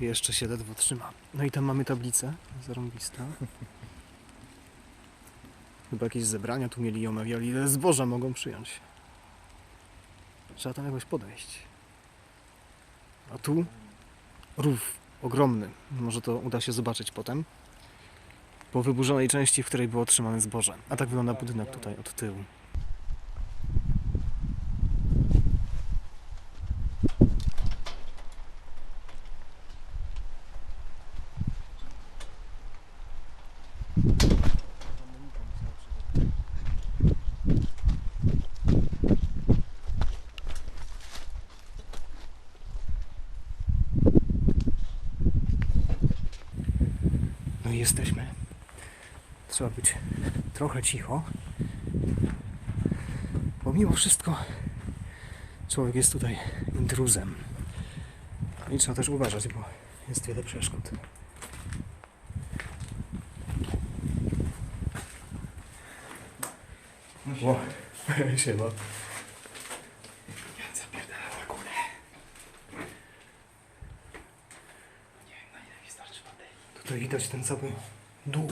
Jeszcze się ledwo trzyma. No i tam mamy tablicę zarąbista. Chyba jakieś zebrania tu mieli i omawiali, ile zboża mogą przyjąć. Trzeba tam jakoś podejść. A tu rów ogromny. Może to uda się zobaczyć potem. Po wyburzonej części, w której było trzymane zboże. A tak wygląda budynek tutaj od tyłu. No i jesteśmy. Trzeba być trochę cicho. Bo mimo wszystko człowiek jest tutaj intruzem. I trzeba też uważać, bo jest wiele przeszkód. O, siema. Zapierdalam na górę. Nie wiem na ile mi starczy baterii. Tutaj widać ten cały dół.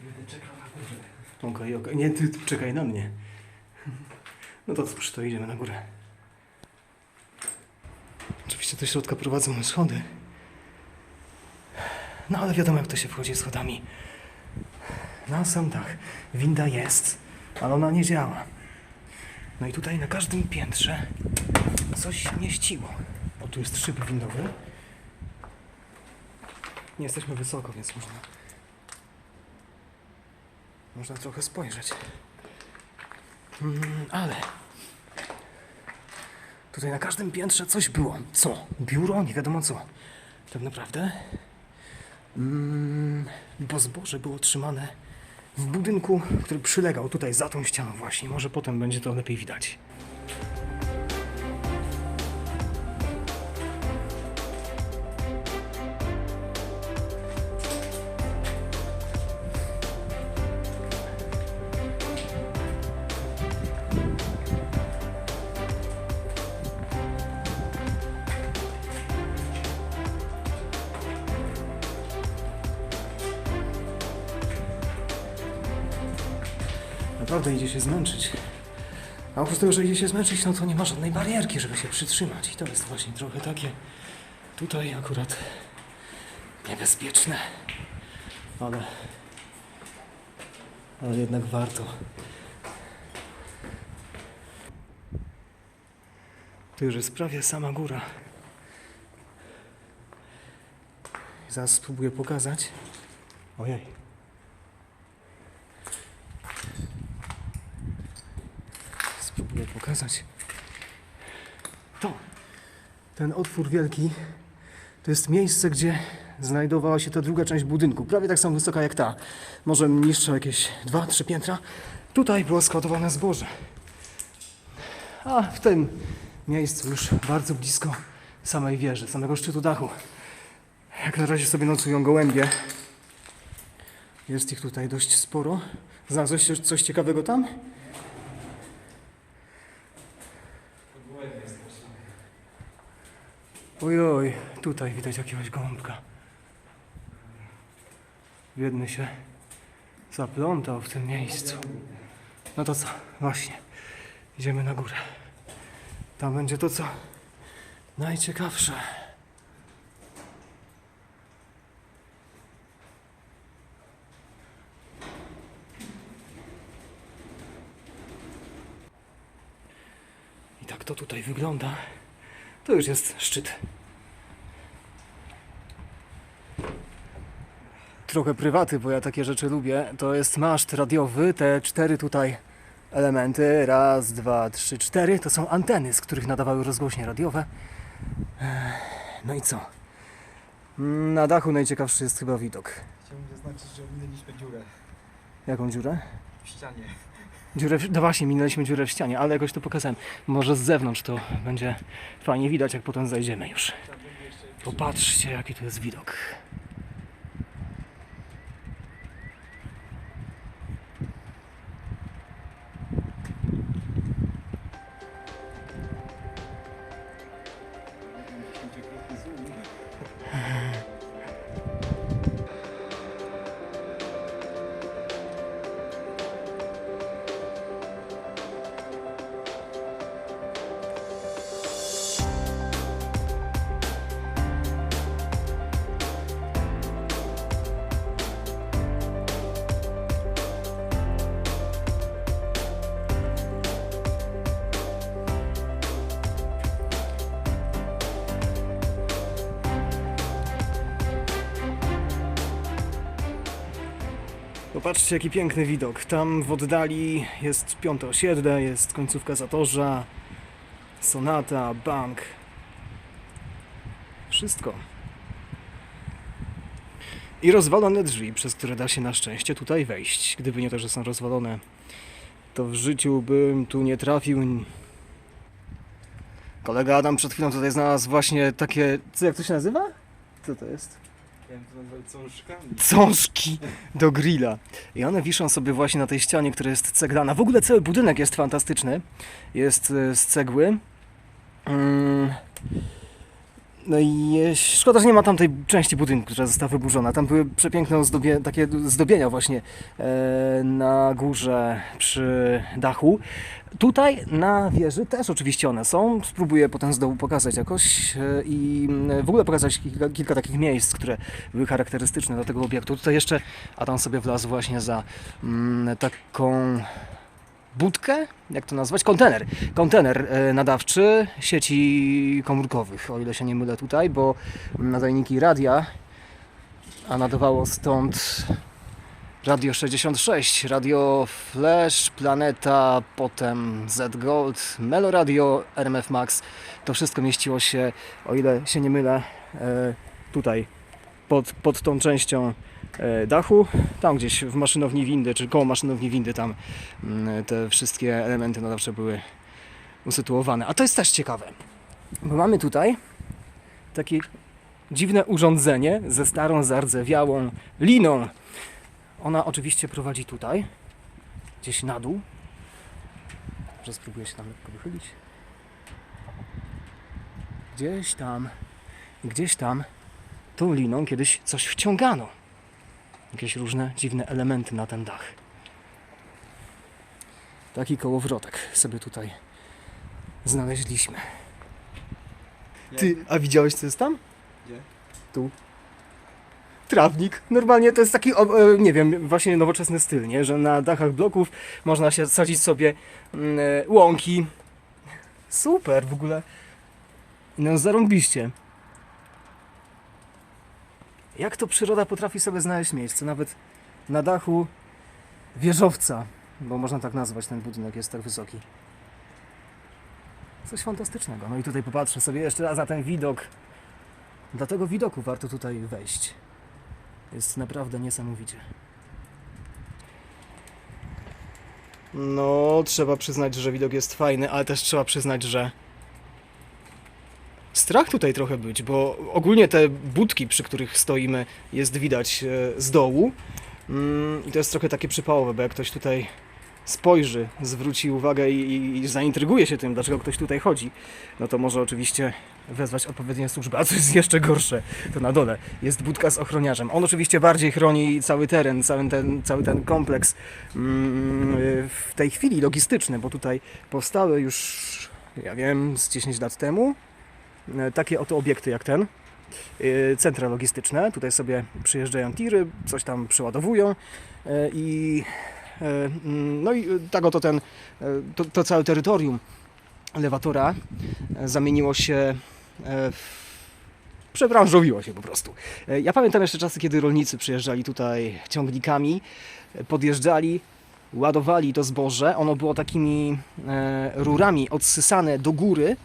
Będę czekał na górze. Okej, okej. Nie, ty ty czekaj na mnie. No to cóż, to idziemy na górę. Oczywiście do środka prowadzą schody. No ale wiadomo jak to się wchodzi schodami. Na sam dach. Winda jest, ale ona nie działa. No i tutaj na każdym piętrze coś się mieściło. O, tu jest szyb windowy. Nie jesteśmy wysoko, więc można można trochę spojrzeć. Mm, ale tutaj na każdym piętrze coś było. Co? Biuro? Nie wiadomo co. Tak naprawdę. Mm, bo zboże było trzymane w budynku, który przylegał tutaj za tą ścianą właśnie. Może potem będzie to lepiej widać. Naprawdę idzie się zmęczyć. A oprócz tego, że idzie się zmęczyć, no to nie ma żadnej barierki, żeby się przytrzymać. I to jest właśnie trochę takie tutaj akurat niebezpieczne. Ale, ale jednak warto. To już jest prawie sama góra. Zaraz spróbuję pokazać. Ojej. Spróbuję pokazać. To. Ten otwór wielki to jest miejsce, gdzie znajdowała się ta druga część budynku. Prawie tak samo wysoka jak ta. Może niższa jakieś dwa, trzy piętra. Tutaj było składowane zboże. A w tym miejscu już bardzo blisko samej wieży, samego szczytu dachu. Jak na razie sobie nocują gołębie. Jest ich tutaj dość sporo. Znalazłeś coś ciekawego tam? Oj, oj, tutaj widać jakiegoś gołąbka. Biedny się zaplątał w tym miejscu. No to co? Właśnie. Idziemy na górę. Tam będzie to, co najciekawsze. I tak to tutaj wygląda. To już jest szczyt. Trochę prywaty, bo ja takie rzeczy lubię. To jest maszt radiowy, te cztery tutaj elementy. Raz, dwa, trzy, cztery. To są anteny, z których nadawały rozgłośnie radiowe. No i co? Na dachu najciekawszy jest chyba widok. Chciałbym zaznaczyć, że ominęliśmy dziurę Jaką dziurę? w ścianie. Dziurę w... No właśnie, minęliśmy dziurę w ścianie, ale jakoś to pokazałem. Może z zewnątrz to będzie fajnie widać, jak potem zajdziemy już. Popatrzcie, jaki tu jest widok. Popatrzcie, jaki piękny widok. Tam w oddali jest piąte osiedle, jest końcówka Zatorza, Sonata, bank. Wszystko. I rozwalone drzwi, przez które da się na szczęście tutaj wejść. Gdyby nie to, że są rozwalone, to w życiu bym tu nie trafił. Kolega Adam przed chwilą tutaj znalazł właśnie takie. Co, jak to się nazywa? Co to jest? Cążki do grilla. I one wiszą sobie właśnie na tej ścianie, która jest ceglana. W ogóle cały budynek jest fantastyczny. Jest e, z cegły. Mm. No i szkoda, że nie ma tam tej części budynku, która została wyburzona. Tam były przepiękne ozdobie, takie zdobienia właśnie e, na górze przy dachu. Tutaj na wieży też oczywiście one są. Spróbuję potem z dołu pokazać jakoś e, i mm, w ogóle pokazać kilka, kilka takich miejsc, które były charakterystyczne dla tego obiektu. Tutaj jeszcze Adam sobie wlazł właśnie za mm, taką budkę, jak to nazwać? Kontener. Kontener e, nadawczy sieci komórkowych, o ile się nie mylę tutaj, bo nadajniki radia, a nadawało stąd Radio 66, Radio Flash, Planeta, potem Z Gold, Melo Radio, RMF Max. To wszystko mieściło się, o ile się nie mylę, e, tutaj pod, pod tą częścią dachu, tam gdzieś w maszynowni windy, czy koło maszynowni windy, tam mm, te wszystkie elementy nadawcze były usytuowane. A to jest też ciekawe, bo mamy tutaj takie dziwne urządzenie ze starą, zardzewiałą liną. Ona oczywiście prowadzi tutaj, gdzieś na dół. Może spróbuję się tam lekko wychylić. Gdzieś tam, gdzieś tam tą liną kiedyś coś wciągano. Jakieś różne dziwne elementy na ten dach. Taki kołowrotek sobie tutaj znaleźliśmy. Ty, a widziałeś co jest tam? Gdzie? Tu. Trawnik. Normalnie to jest taki, e, nie wiem, właśnie nowoczesny styl, nie? Że na dachach bloków można się sadzić sobie mm, e, łąki. Super w ogóle. No zarąbiście. Jak to przyroda potrafi sobie znaleźć miejsce, nawet na dachu wieżowca, bo można tak nazwać ten budynek, jest tak wysoki. Coś fantastycznego. No i tutaj popatrzę sobie jeszcze raz na ten widok. Dla tego widoku warto tutaj wejść. Jest naprawdę niesamowicie. No, trzeba przyznać, że widok jest fajny, ale też trzeba przyznać, że strach tutaj trochę być, bo ogólnie te budki, przy których stoimy, jest widać e, z dołu. Mm, I to jest trochę takie przypałowe, bo jak ktoś tutaj spojrzy, zwróci uwagę i, i, zaintryguje się tym, dlaczego ktoś tutaj chodzi, no to może oczywiście wezwać odpowiednie służby. A co jest jeszcze gorsze, to na dole jest budka z ochroniarzem. On oczywiście bardziej chroni cały teren, cały ten, cały ten kompleks mm, w tej chwili logistyczny, bo tutaj powstały już, ja wiem, z 10 lat temu takie oto obiekty jak ten. e, Centra logistyczne. Tutaj sobie przyjeżdżają tiry, coś tam przeładowują e, i e, mm, no i e, tak oto ten, e, to, to całe terytorium elewatora e, zamieniło się e, w przebranżowiło się po prostu. E, Ja pamiętam jeszcze czasy, kiedy rolnicy przyjeżdżali tutaj ciągnikami, e, podjeżdżali, ładowali to zboże. Ono było takimi e, rurami odsysane do góry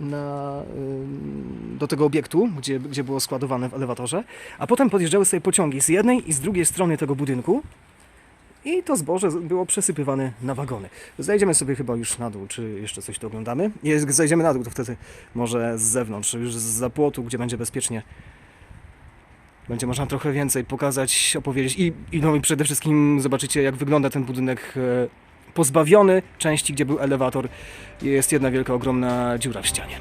na, do tego obiektu, gdzie, gdzie było składowane w elewatorze, a potem podjeżdżały sobie pociągi z jednej i z drugiej strony tego budynku i to zboże było przesypywane na wagony. Zajdziemy sobie chyba już na dół, czy jeszcze coś tu oglądamy? Jak zajdziemy na dół, to wtedy może z zewnątrz, już z zapłotu, gdzie będzie bezpiecznie. Będzie można trochę więcej pokazać, opowiedzieć i, i, no i przede wszystkim zobaczycie, jak wygląda ten budynek e, pozbawiony części, gdzie był elewator. Jest jedna wielka, ogromna dziura w ścianie.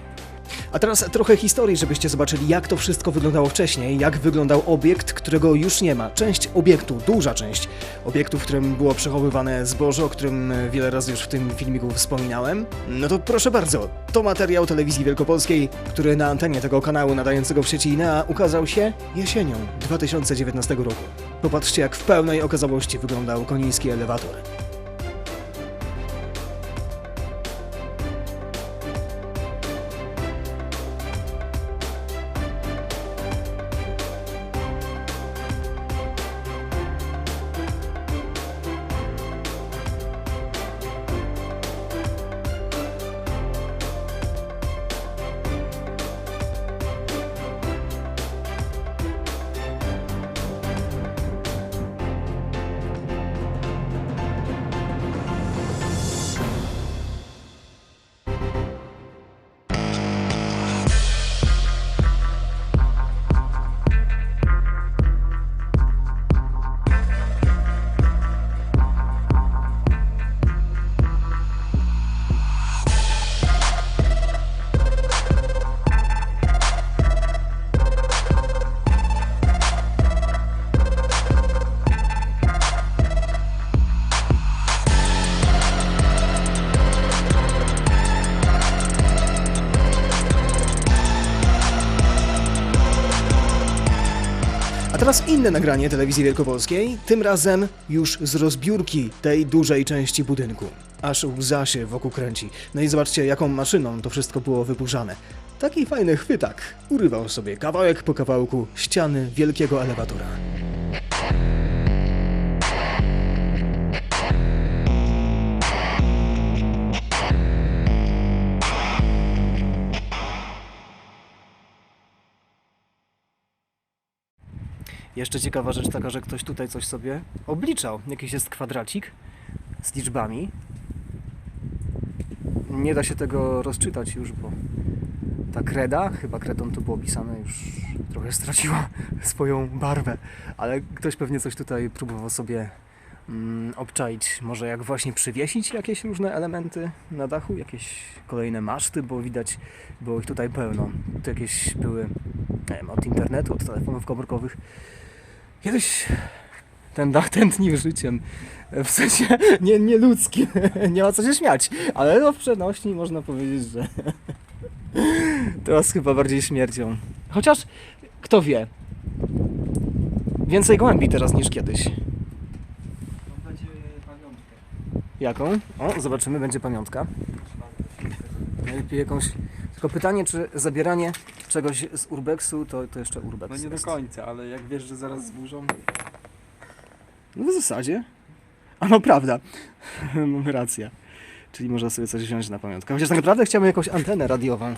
A teraz trochę historii, żebyście zobaczyli, jak to wszystko wyglądało wcześniej, jak wyglądał obiekt, którego już nie ma. Część obiektu, duża część obiektu, w którym było przechowywane zboże, o którym wiele razy już w tym filmiku wspominałem. No to proszę bardzo, to materiał telewizji wielkopolskiej, który na antenie tego kanału nadającego w sieci INEA ukazał się jesienią 2019 roku. Popatrzcie, jak w pełnej okazałości wyglądał koniński elewator. Teraz inne nagranie telewizji wielkopolskiej, tym razem już z rozbiórki tej dużej części budynku. Aż łza się wokół kręci. No i zobaczcie, jaką maszyną to wszystko było wyburzane. Taki fajny chwytak urywał sobie kawałek po kawałku ściany wielkiego elewatora. Jeszcze ciekawa rzecz taka, że ktoś tutaj coś sobie obliczał. Jakiś jest kwadracik z liczbami. Nie da się tego rozczytać już, bo ta kreda, chyba kredą to było pisane, już trochę straciła swoją barwę, ale ktoś pewnie coś tutaj próbował sobie mm, obczaić. Może jak właśnie przywiesić jakieś różne elementy na dachu, jakieś kolejne maszty, bo widać było ich tutaj pełno. Tu jakieś były nie wiem, od internetu, od telefonów komórkowych. Kiedyś ten tętnił życiem. W sensie nie, nie ludzkim. Nie ma co się śmiać. Ale no w przenośni można powiedzieć, że teraz chyba bardziej śmiercią. Chociaż kto wie. Więcej gołębi teraz niż kiedyś. No będzie pamiątkę. Jaką? O, zobaczymy, będzie pamiątka. Najlepiej jakąś. Tylko pytanie, czy zabieranie czegoś z urbexu to, to jeszcze urbex. No nie do jest. końca, ale jak wiesz, że zaraz zburzą, No w zasadzie. A no prawda. Mamy rację. Czyli można sobie coś wziąć na pamiątkę. Chociaż tak naprawdę chciałbym jakąś antenę radiową.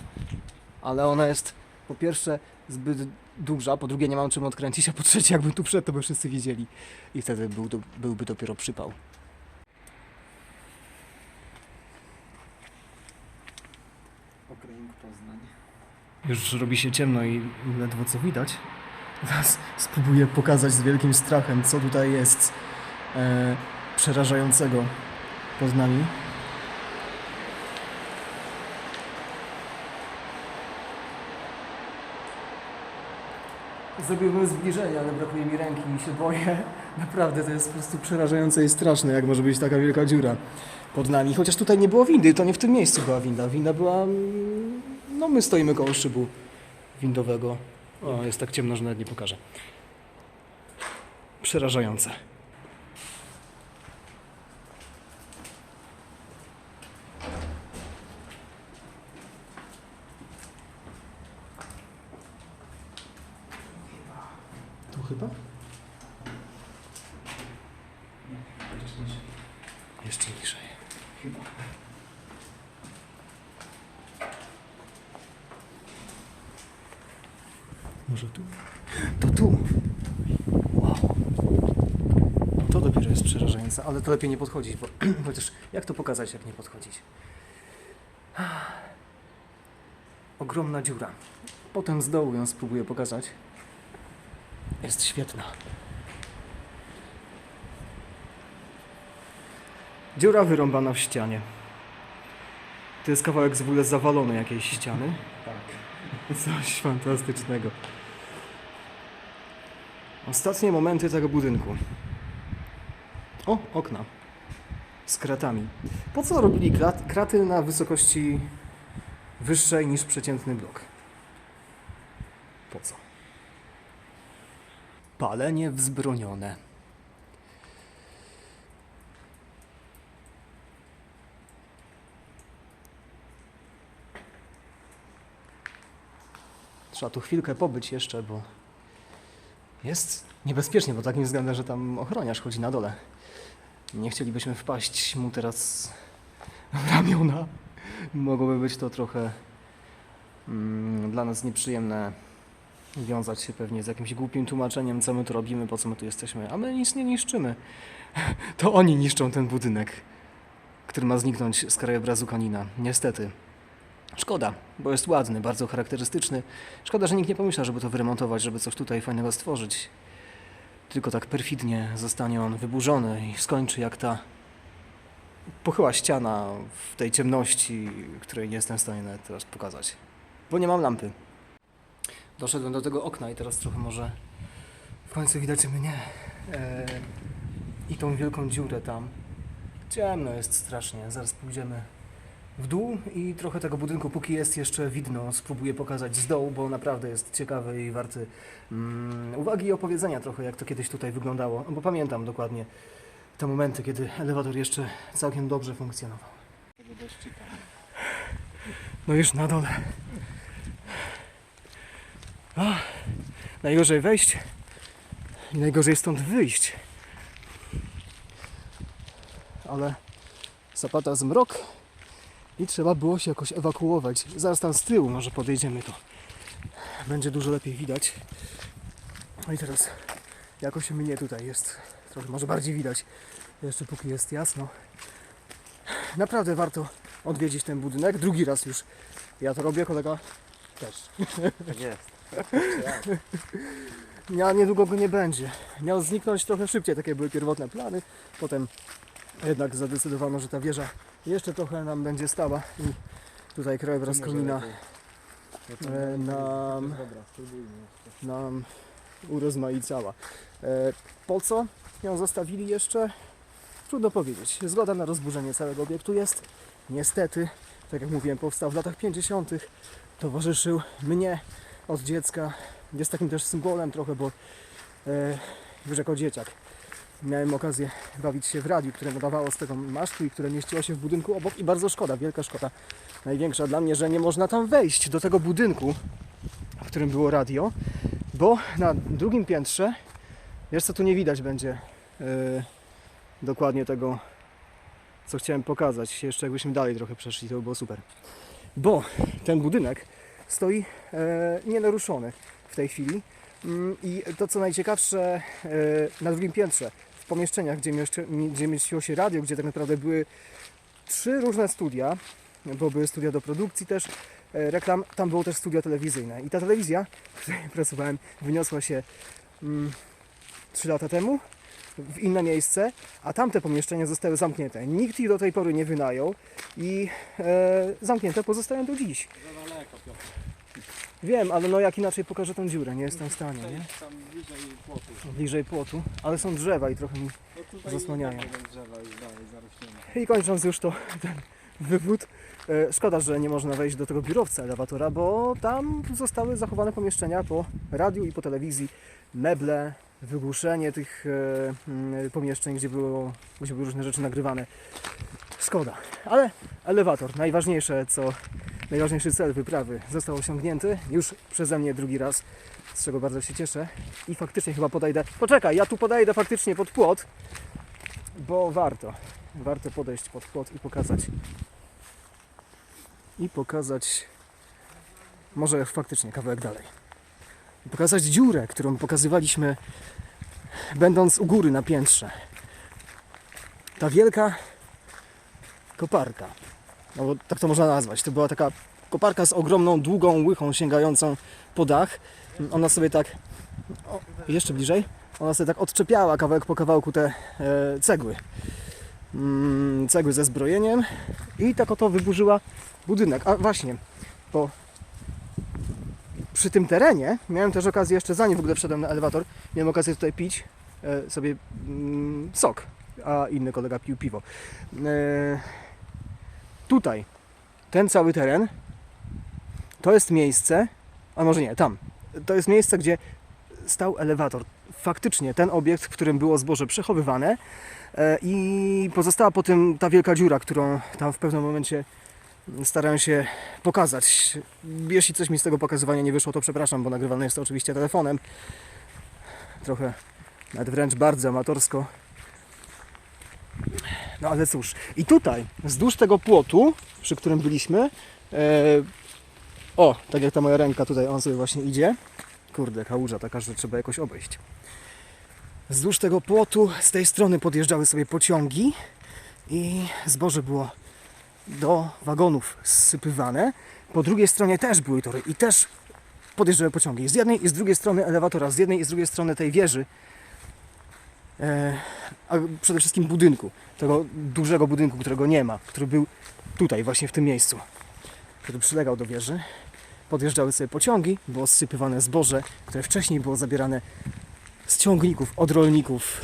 Ale ona jest po pierwsze zbyt duża, po drugie nie mam czym odkręcić, a po trzecie jakbym tu wszedł, to by wszyscy widzieli. I wtedy był, byłby dopiero przypał. Już robi się ciemno i ledwo co widać. Teraz spróbuję pokazać z wielkim strachem, co tutaj jest e, przerażającego pod nami. Zrobiłbym zbliżenie, ale brakuje mi ręki i się boję. Naprawdę to jest po prostu przerażające i straszne, jak może być taka wielka dziura pod nami. Chociaż tutaj nie było windy, to nie w tym miejscu była winda. Winda była. No, my stoimy koło szybu windowego. O, jest tak ciemno, że nawet nie pokażę. Przerażające. Tu chyba? Jeszcze niżej. Chyba. Może tu? To tu. Wow. No to dopiero jest przerażające, ale to lepiej nie podchodzić, bo chociaż jak to pokazać, jak nie podchodzić? Ogromna dziura. Potem z dołu ją spróbuję pokazać. Jest świetna. Dziura wyrąbana w ścianie. To jest kawałek z ogóle zawalony jakiejś ściany. Tak. Coś fantastycznego. Ostatnie momenty tego budynku. O, okna. Z kratami. Po co robili krat, kraty na wysokości wyższej niż przeciętny blok? Po co? Palenie wzbronione. Trzeba tu chwilkę pobyć jeszcze, bo jest niebezpiecznie, bo takim względem, że tam ochroniarz chodzi na dole. Nie chcielibyśmy wpaść mu teraz w ramiona. Mogłoby być to trochę mm, dla nas nieprzyjemne. Wiązać się pewnie z jakimś głupim tłumaczeniem, co my tu robimy, po co my tu jesteśmy. A my nic nie niszczymy. To oni niszczą ten budynek, który ma zniknąć z krajobrazu Konina. Niestety. Szkoda, bo jest ładny, bardzo charakterystyczny. Szkoda, że nikt nie pomyślał, żeby to wyremontować, żeby coś tutaj fajnego stworzyć. Tylko tak perfidnie zostanie on wyburzony i skończy jak ta pochyła ściana w tej ciemności, której nie jestem w stanie nawet teraz pokazać. Bo nie mam lampy. Doszedłem do tego okna i teraz trochę może w końcu widać mnie. E, I tą wielką dziurę tam. Ciemno jest strasznie. Zaraz pójdziemy w dół i trochę tego budynku, póki jest jeszcze widno, spróbuję pokazać z dołu, bo naprawdę jest ciekawy i warty mm, uwagi i opowiedzenia trochę, jak to kiedyś tutaj wyglądało, bo pamiętam dokładnie te momenty, kiedy elewator jeszcze całkiem dobrze funkcjonował. No już na dole. A, najgorzej wejść i najgorzej stąd wyjść. Ale zapata zmrok i trzeba było się jakoś ewakuować. Zaraz tam z tyłu może podejdziemy to. Będzie dużo lepiej widać. No i teraz jakoś mnie tutaj jest trochę może bardziej widać. Jeszcze póki jest jasno. Naprawdę warto odwiedzić ten budynek. Drugi raz już ja to robię, kolega też. Tak jest. Ja niedługo go nie będzie. Miał zniknąć trochę szybciej, takie były pierwotne plany. Potem jednak zadecydowano, że ta wieża jeszcze trochę nam będzie stała i tutaj krajobraz Konina E, nam- nam urozmaicała. E, po co ją zostawili jeszcze? Trudno powiedzieć. Zgoda na rozburzenie całego obiektu jest. Niestety, tak jak mówiłem, powstał w latach 50. Towarzyszył mnie od dziecka. Jest takim też symbolem trochę, bo e, już jako dzieciak miałem okazję bawić się w radiu, które nadawało z tego masztu i które mieściło się w budynku obok i bardzo szkoda, wielka szkoda. Największa dla mnie, że nie można tam wejść do tego budynku, w którym było radio, bo na drugim piętrze, wiesz co tu nie widać będzie e, dokładnie tego, co chciałem pokazać. Jeszcze jakbyśmy dalej trochę przeszli, to by było super. Bo ten budynek stoi e, nienaruszony w tej chwili. Mm, I to co najciekawsze, e, na drugim piętrze, w pomieszczeniach, gdzie, mieszczy, gdzie mieściło się radio, gdzie tak naprawdę były trzy różne studia, bo były studia do produkcji też, e, reklam, tam było też studio telewizyjne. I ta telewizja, w której pracowałem, wyniosła się mm, 3 lata temu w inne miejsce, a tamte pomieszczenia zostały zamknięte. Nikt ich do tej pory nie wynajął i e, zamknięte pozostają do dziś. Wiem, ale no jak inaczej pokażę tą dziurę, nie jestem w stanie, nie? Tam bliżej płotu. Bliżej płotu, ale są drzewa i trochę mi... No tutaj Zasłaniają. nie będą drzewa już dalej zarośnięte. I kończąc już to, ten wywód, e, szkoda, że nie można wejść do tego biurowca elewatora, bo tam zostały zachowane pomieszczenia po radiu i po telewizji, meble, wygłuszenie tych e, mm, pomieszczeń, gdzie, było, gdzie były różne rzeczy nagrywane. Szkoda, ale elewator, najważniejsze co, najważniejszy cel wyprawy został osiągnięty już przeze mnie drugi raz, z czego bardzo się cieszę. I faktycznie chyba podejdę, poczekaj, ja tu podejdę faktycznie pod płot, bo warto, warto podejść pod płot i pokazać. I pokazać może faktycznie kawałek dalej. I pokazać dziurę, którą pokazywaliśmy będąc u góry na piętrze. Ta wielka koparka no bo tak to można nazwać to była taka koparka z ogromną, długą łychą sięgającą po dach ona sobie tak o, jeszcze bliżej ona sobie tak odczepiała kawałek po kawałku te e, cegły mm, cegły ze zbrojeniem i tak oto wyburzyła budynek. A właśnie, bo przy tym terenie miałem też okazję, jeszcze zanim w ogóle wszedłem na elewator, miałem okazję tutaj pić e, sobie mm, sok, a inny kolega pił piwo. E, tutaj, ten cały teren, to jest miejsce, a może nie, tam, to jest miejsce, gdzie stał elewator. Faktycznie ten obiekt, w którym było zboże przechowywane, E, i pozostała po tym ta wielka dziura, którą tam w pewnym momencie starałem się pokazać. Jeśli coś mi z tego pokazywania nie wyszło, to przepraszam, bo nagrywane jest to oczywiście telefonem. Trochę, nawet wręcz bardzo amatorsko. No ale cóż, i tutaj, wzdłuż tego płotu, przy którym byliśmy, e, o, tak jak ta moja ręka tutaj, on sobie właśnie idzie. Kurde, kałuża taka, że trzeba jakoś obejść. Wzdłuż tego płotu z tej strony podjeżdżały sobie pociągi i zboże było do wagonów zsypywane. Po drugiej stronie też były tory i też podjeżdżały pociągi. Z jednej i z drugiej strony elewatora, z jednej i z drugiej strony tej wieży, a przede wszystkim budynku, tego dużego budynku, którego nie ma, który był tutaj, właśnie w tym miejscu, który przylegał do wieży. Podjeżdżały sobie pociągi, było zsypywane zboże, które wcześniej było zabierane z ciągników, od rolników.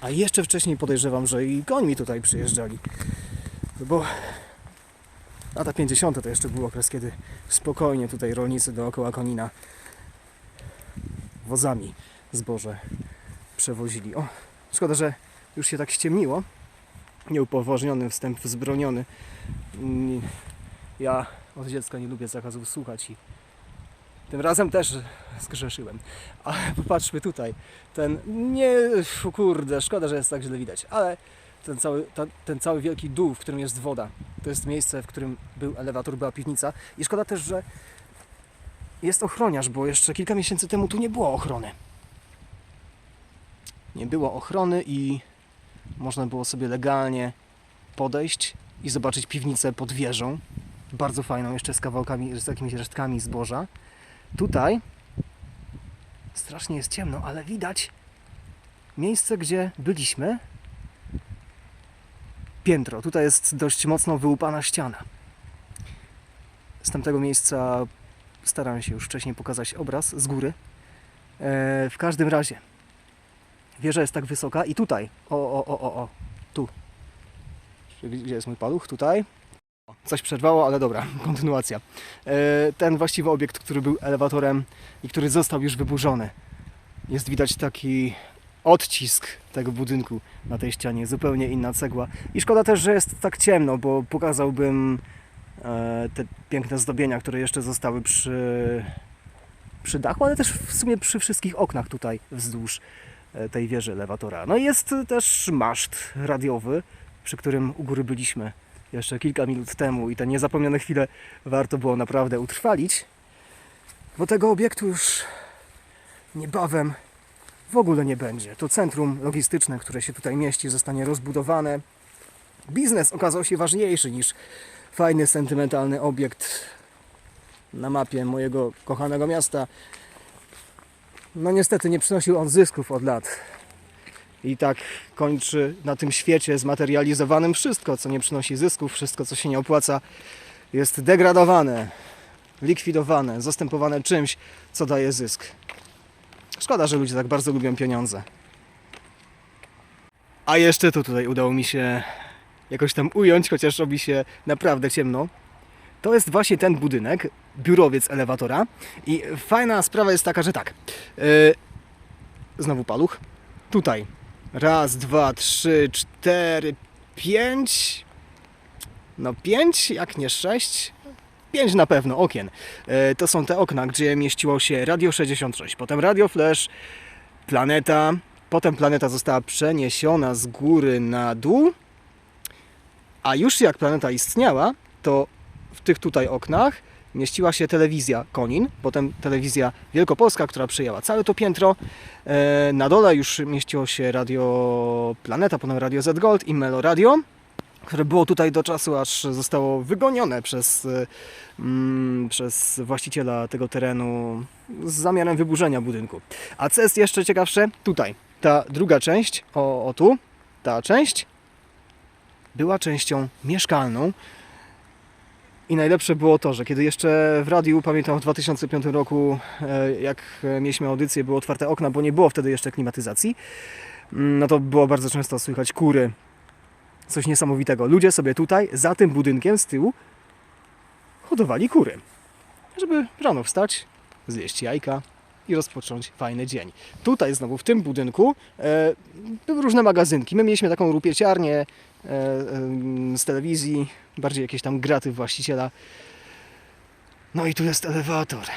A jeszcze wcześniej podejrzewam, że i końmi tutaj przyjeżdżali. Bo Lata 50. to jeszcze był okres, kiedy spokojnie tutaj rolnicy dookoła Konina wozami zboże przewozili. O, szkoda, że już się tak ściemniło. Nieupoważniony wstęp wzbroniony. Mm, Ja od dziecka nie lubię zakazów słuchać i tym razem też zgrzeszyłem. Ale popatrzmy tutaj. Ten nie. Kurde, szkoda, że jest tak źle widać, ale ten cały, ta, ten cały wielki dół, w którym jest woda, to jest miejsce, w którym był elewator, była piwnica. I szkoda też, że jest ochroniarz, bo jeszcze kilka miesięcy temu tu nie było ochrony. Nie było ochrony i można było sobie legalnie podejść i zobaczyć piwnicę pod wieżą. Bardzo fajną, jeszcze z kawałkami, z jakimiś resztkami zboża. Tutaj strasznie jest ciemno, ale widać miejsce, gdzie byliśmy. Piętro. Tutaj jest dość mocno wyłupana ściana. Z tamtego miejsca starałem się już wcześniej pokazać obraz z góry. E, w każdym razie wieża jest tak wysoka i tutaj, o, o, o, o, o, tu. Gdzie jest mój paluch? Tutaj. Coś przerwało, ale dobra, kontynuacja. E, Ten właściwy obiekt, który był elewatorem i który został już wyburzony. Jest widać taki odcisk tego budynku na tej ścianie, zupełnie inna cegła. I szkoda też, że jest tak ciemno, bo pokazałbym e, te piękne zdobienia, które jeszcze zostały przy, przy dachu, ale też w sumie przy wszystkich oknach tutaj wzdłuż tej wieży elewatora. No i jest też maszt radiowy, przy którym u góry byliśmy jeszcze kilka minut temu i te niezapomniane chwile warto było naprawdę utrwalić, bo tego obiektu już niebawem w ogóle nie będzie. To centrum logistyczne, które się tutaj mieści, zostanie rozbudowane. Biznes okazał się ważniejszy niż fajny, sentymentalny obiekt na mapie mojego kochanego miasta. No niestety nie przynosił on zysków od lat. I tak kończy na tym świecie zmaterializowanym wszystko, co nie przynosi zysków, wszystko, co się nie opłaca, jest degradowane, likwidowane, zastępowane czymś, co daje zysk. Szkoda, że ludzie tak bardzo lubią pieniądze. A jeszcze tutaj udało mi się jakoś tam ująć, chociaż robi się naprawdę ciemno. To jest właśnie ten budynek, biurowiec elewatora. I fajna sprawa jest taka, że tak. Yy, znowu paluch. Tutaj. Raz, dwa, trzy, cztery, pięć. No pięć, jak nie sześć. Pięć na pewno okien. E, To są te okna, gdzie mieściło się Radio 66, potem Radio Flash, Planeta. Potem Planeta została przeniesiona z góry na dół. A już jak Planeta istniała, to w tych tutaj oknach mieściła się telewizja Konin, potem telewizja Wielkopolska, która przejęła całe to piętro. E, Na dole już mieściło się Radio Planeta, potem Radio Z Gold i Melo Radio, które było tutaj do czasu, aż zostało wygonione przez, e, mm, przez właściciela tego terenu z zamiarem wyburzenia budynku. A co jest jeszcze ciekawsze? Tutaj, ta druga część, o, o tu, ta część była częścią mieszkalną. I najlepsze było to, że kiedy jeszcze w radiu, pamiętam w 2005 roku, e, jak mieliśmy audycję, były otwarte okna, bo nie było wtedy jeszcze klimatyzacji, mm, no to było bardzo często słychać kury. Coś niesamowitego. Ludzie sobie tutaj, za tym budynkiem z tyłu, hodowali kury. Żeby rano wstać, zjeść jajka i rozpocząć fajny dzień. Tutaj znowu, w tym budynku, e, były różne magazynki. My mieliśmy taką rupieciarnię e, z telewizji, bardziej jakieś tam graty właściciela. No i tu jest elewator.